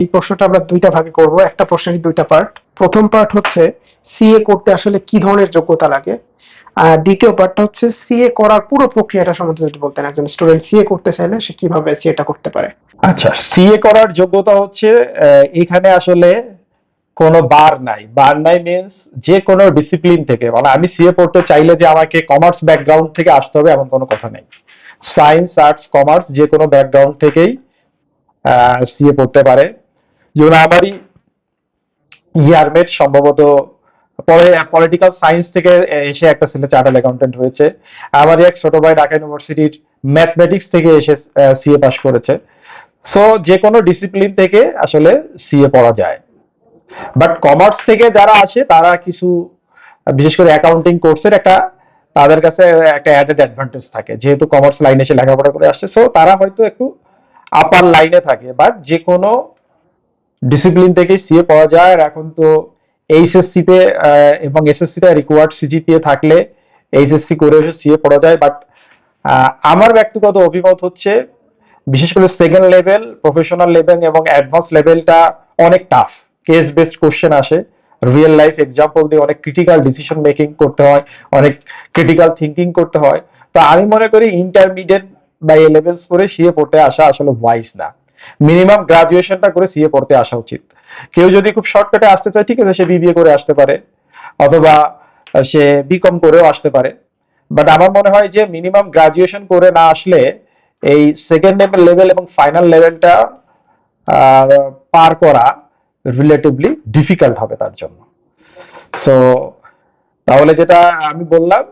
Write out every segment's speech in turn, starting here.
এই প্রশ্নটা আমরা দুইটা ভাগে করব। একটা প্রশ্নের দুইটা পার্ট প্রথম পার্ট হচ্ছে সিএ করতে আসলে কি ধরনের যোগ্যতা লাগে? আর দ্বিতীয় পার্টটা হচ্ছে সিএ করার পুরো প্রক্রিয়াটা সম্বন্ধে যদি বলতেন একজন স্টুডেন্ট সিএ করতে চাইলে সে কীভাবে সিএটা করতে পারে? আচ্ছা সিএ করার যোগ্যতা হচ্ছে এখানে আসলে কোনো বার নাই। বার নাই মিনস যে কোনো ডিসিপ্লিন থেকে। মানে আমি সিএ পড়তে চাইলে যে আমাকে কমার্স ব্যাকগ্রাউন্ড থেকে আসতে হবে এমন কোনো কথা নেই। সায়েন্স আর্টস কমার্স যে কোনো ব্যাকগ্রাউন্ড থেকেই সিএ পড়তে পারে। যেমন আমারই ইয়ারমেট সম্ভবত পরে পলিটিক্যাল সায়েন্স থেকে এসে একটা ছেলে চার্টার্ড অ্যাকাউন্টেন্ট হয়েছে। আমারই এক ছোট ভাই ঢাকা ইউনিভার্সিটির ম্যাথমেটিক্স থেকে এসে সিএ পাস করেছে। সো যে কোনো ডিসিপ্লিন থেকে আসলে সিএ পড়া যায়। বাট কমার্স থেকে যারা আসে, তারা কিছু, বিশেষ করে অ্যাকাউন্টিং কোর্সের একটা, তাদের কাছে একটা অ্যাডেড অ্যাডভান্টেজ থাকে। যেহেতু কমার্স লাইনে এসে লেখাপড়া করে আসছে। সো তারা হয়তো একটু আপার লাইনে থাকে। বাট যে কোনো ডিসিপ্লিন থেকে সিএ পাওয়া যায়। আর এখন তো এইচএসসি তে এবং এসএসসি তে রিকোয়ার্ড সিজিপিএ থাকলে এইচএসসি করে সিএ পড়া যায়। বাট আমার ব্যক্তিগত অভিমত হচ্ছে, বিশেষ করে সেকেন্ড লেভেল প্রফেশনাল লেভেল এবং অ্যাডভান্স লেভেলটা অনেক টাফ কেস বেসড কোশ্চেন আসে। রিয়েল লাইফ এক্সাম্পল দিয়ে অনেক ক্রিটিক্যাল ডিসিশন মেকিং করতে হয়, অনেক ক্রিটিক্যাল থিঙ্কিং করতে হয়। তো আমি মনে করি ইন্টারমিডিয়েট বা এ লেভেলস করে সিএ পড়তে আসা আসলে ওয়াইজ না। মিনিমাম গ্রাজুয়েশনটা করে সিএ পড়তে আসা উচিত। কেউ যদি খুব শর্টকাটে আসতে চায়, ঠিক আছে, সে বিবিএ করে আসতে পারে, অথবা সে বিকম করেও আসতে পারে। বাট আমার মনে হয় যে মিনিমাম গ্রাজুয়েশন করে না আসলে এই সেকেন্ড লেভেল এবং ফাইনাল লেভেলটা পার করা রিলেটিভলি ডিফিকাল্ট হবে তার জন্য। সো তাহলে যেটা আমি বললাম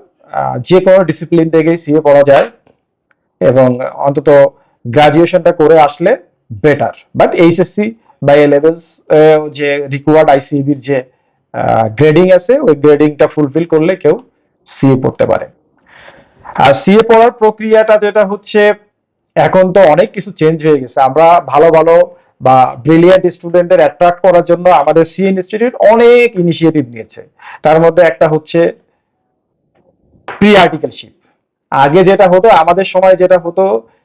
যে কোনো ডিসিপ্লিন থেকেই সিএ পড়া যায় এবং অন্তত গ্রাজুয়েশনটা করে আসলে বেটার বাট এইচএসসি বা এ লেভেলস যে রিকোয়ার্ড আইসিবির যে গ্রেডিং আছে, ওই গ্রেডিংটা ফুলফিল করলে কেউ সিএ পড়তে পারে। আর সিএ পড়ার প্রক্রিয়াটা যেটা হচ্ছে, এখন তো অনেক কিছু চেঞ্জ হয়ে গেছে। আমরা ভালো ভালো বা ব্রিলিয়ান্ট স্টুডেন্টদের অ্যাট্রাক্ট করার জন্য আমাদের সি ইনস্টিটিউট অনেক ইনিশিয়েটিভ নিয়েছে। তার মধ্যে একটা হচ্ছে প্রি আর্টিকেলশিপ আগে যেটা হতো, আমাদের সময় যেটা হতো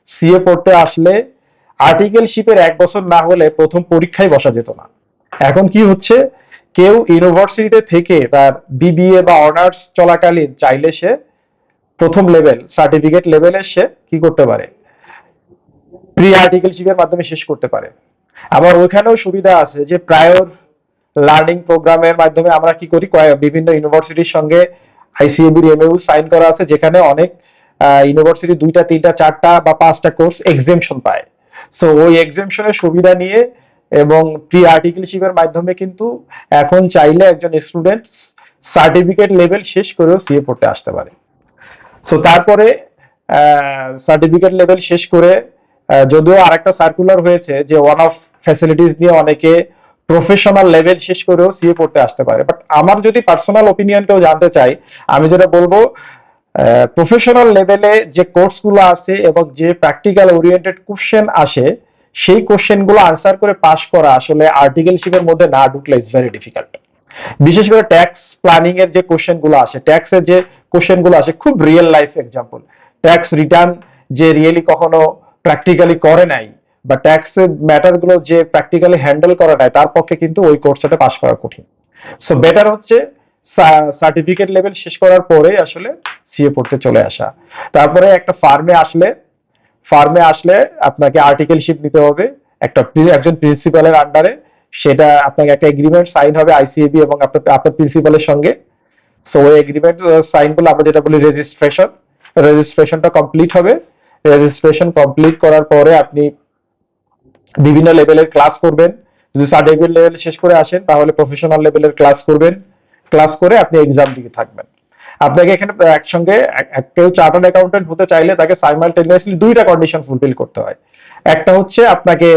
সিএ পড়তে আসলে আর্টিকেলশিপের এক বছর না হলে প্রথম পরীক্ষায় বসা যেত না। এখন কি হচ্ছে? কেউ ইউনিভার্সিটিতে থেকে তার বিবিএ বা অনার্স চলাকালীন চাইলে সে প্রথম লেভেল, সার্টিফিকেট লেভেলে সে কি করতে পারে? প্রি আর্টিকেলশিপের মাধ্যমে শেষ করতে পারে। আবার ওইখানেও সুবিধা আছে যে প্রায়র লার্নিং প্রোগ্রামের মাধ্যমে আমরা কি করি? বিভিন্ন ইউনিভার্সিটির সঙ্গে আইসিএবির এমএউ সাইন করা আছে, যেখানে অনেক ইউনিভার্সিটি দুইটা, তিনটা, চারটা বা পাঁচটা কোর্স এক্সেমশন পায়। সো ওই এক্সেমশনের সুবিধা নিয়ে এবং প্রি আর্টিকেলশিপের মাধ্যমে কিন্তু এখন চাইলে একজন স্টুডেন্ট সার্টিফিকেট লেভেল শেষ করেও সিএ পড়তে আসতে পারে। সো তারপরে সার্টিফিকেট লেভেল শেষ করে যদিও আরেকটা সার্কুলার হয়েছে যে ওয়ান অফ ফ্যাসিলিটিস নিয়ে অনেকে প্রফেশনাল লেভেল শেষ করেও সিএ পড়তে আসতে পারে। বাট আমার যদি পার্সোনাল ওপিনিয়ন কেউ জানতে চাই আমি যেটা বলব প্রফেশনাল লেভেলে যে কোর্সগুলো আছে এবং যে প্র্যাকটিক্যাল ওরিয়েন্টেড কোশ্চেন আসে, সেই কোশ্চেনগুলো আনসার করে পাস করা আসলে আর্টিকেলশিপের মধ্যে না ঢুকলে ইজ ভেরি ডিফিকাল্ট বিশেষ করে ট্যাক্স প্ল্যানিং এর যে কোশ্চেনগুলো আসে ট্যাক্সের যে কোশ্চেনগুলো আসে, খুব real life example tax return যে রিয়েলি কখনো প্র্যাকটিক্যালি করে নাই, বা ট্যাক্সের ম্যাটারগুলো যে প্র্যাকটিক্যালি হ্যান্ডেল করা নাই, তার পক্ষে কিন্তু ওই কোর্সটাতে পাস করা কঠিন। সো বেটার হচ্ছে সার্টিফিকেট লেভেল শেষ করার পরে আসলে সিএ পড়তে চলে আসা। তারপরে একটা ফার্মে আসলে ফার্মে আসলে আপনাকে আর্টিকেলশিপ নিতে হবে। একটা একজন প্রিন্সিপালের আন্ডারে সেটা আপনাকে একটা এগ্রিমেন্ট সাইন হবে আইসিএবি এবং আপনার আপনার প্রিন্সিপালের সঙ্গে। সো ওই এগ্রিমেন্ট সাইন করলে আমরা যেটা বলি রেজিস্ট্রেশন রেজিস্ট্রেশনটা কমপ্লিট হবে। রেজিস্ট্রেশন কমপ্লিট করার পরে আপনি বিভিন্ন লেভেলের ক্লাস করবেন। যদি সার্টিফিকেট লেভেল শেষ করে আসেন, তাহলে প্রফেশনাল লেভেলের ক্লাস করবেন। ক্লাস করে আপনি এক্সাম দিকে থাকবেন। আপনাকে এখানে একসঙ্গে, এক- এক- কেউ চার্টার্ড অ্যাকাউন্টেন্ট হতে চাইলে তাকে সাইমালটেনিয়াসলি দুইটা কন্ডিশন ফুলফিল করতে হয়। একটা হচ্ছে আপনাকে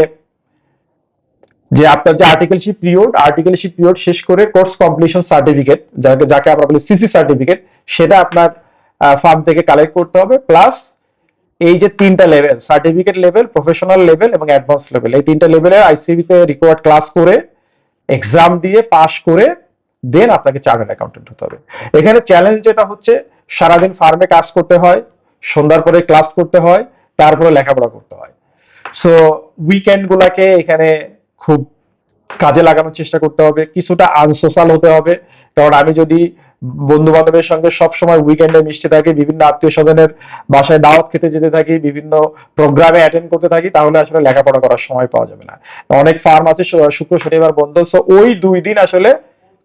যে আপনার যে আর্টিকেলশিপ পিরিয়ড আর্টিকেলশিপ পিরিয়ড শেষ করে কোর্স কমপ্লিশন সার্টিফিকেট যাকে যাকে আমরা বলি সিসি সার্টিফিকেট সেটা আপনার ফার্ম থেকে কালেক্ট করতে হবে প্লাস এই যে তিনটা level certificate level professional level এবং অ্যাডভান্স লেভেল এই তিনটা লেভেলে আইসিবি তে রিকোয়ার্ড ক্লাস করে এক্সাম দিয়ে পাস করে দেন আপনাকে চার্টার্ড অ্যাকাউন্টেন্ট হতে হবে। এখানে চ্যালেঞ্জ যেটা হচ্ছে, সারাদিন ফার্মে কাজ করতে হয়, সন্ধ্যার পরে ক্লাস করতে হয়, তারপরে লেখাপড়া করতে হয়। সো উইকেন্ড গুলাকে এখানে খুব কাজে লাগানোর চেষ্টা করতে হবে, কিছুটা আনসোশাল হতে হবে। কারণ আমি যদি বন্ধু বান্ধবের সঙ্গে সব সময় উইকেন্ডে মিশতে থাকি, বিভিন্ন আত্মীয় স্বজনের বাসায় দাওয়াত খেতে যেতে থাকি, বিভিন্ন প্রোগ্রামে অ্যাটেন্ড করতে থাকি, তাহলে আসলে লেখাপড়া করার সময় পাওয়া যাবে না। অনেক ফার্ম আছে শুক্র শনিবার বন্ধ সো ওই দুই দিন আসলে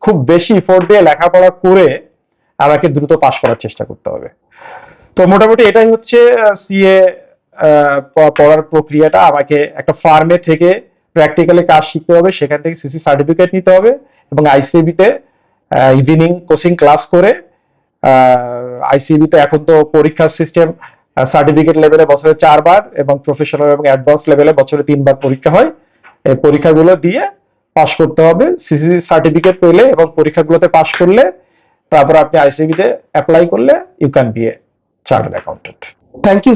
খুব বেশি ইফোর্ট দিয়ে লেখাপড়া করে আমাকে দ্রুত পাশ করার চেষ্টা করতে হবে। তো মোটামুটি এটাই হচ্ছে সিএ পড়ার প্রক্রিয়াটা। আমাকে একটা ফার্মে থেকে প্র্যাকটিক্যালি কাজ শিখতে হবে। সেখান থেকে সিসি সার্টিফিকেট নিতে হবে এবং আইসিবিতে ইভিনিং কোচিং ক্লাস করে আইসিবি তে এখন তো পরীক্ষার সিস্টেম সার্টিফিকেট লেভেলে বছরে চারবার এবং প্রফেশনাল এবং অ্যাডভান্স লেভেলে বছরে তিনবার পরীক্ষা হয়। এই পরীক্ষাগুলো দিয়ে পাশ করতে হবে সিসি সার্টিফিকেট পেলে এবং পরীক্ষাগুলোতে পাশ করলে, তারপর আপনি আইসিবি তে অ্যাপ্লাই করলে you can be a chartered accountant thank you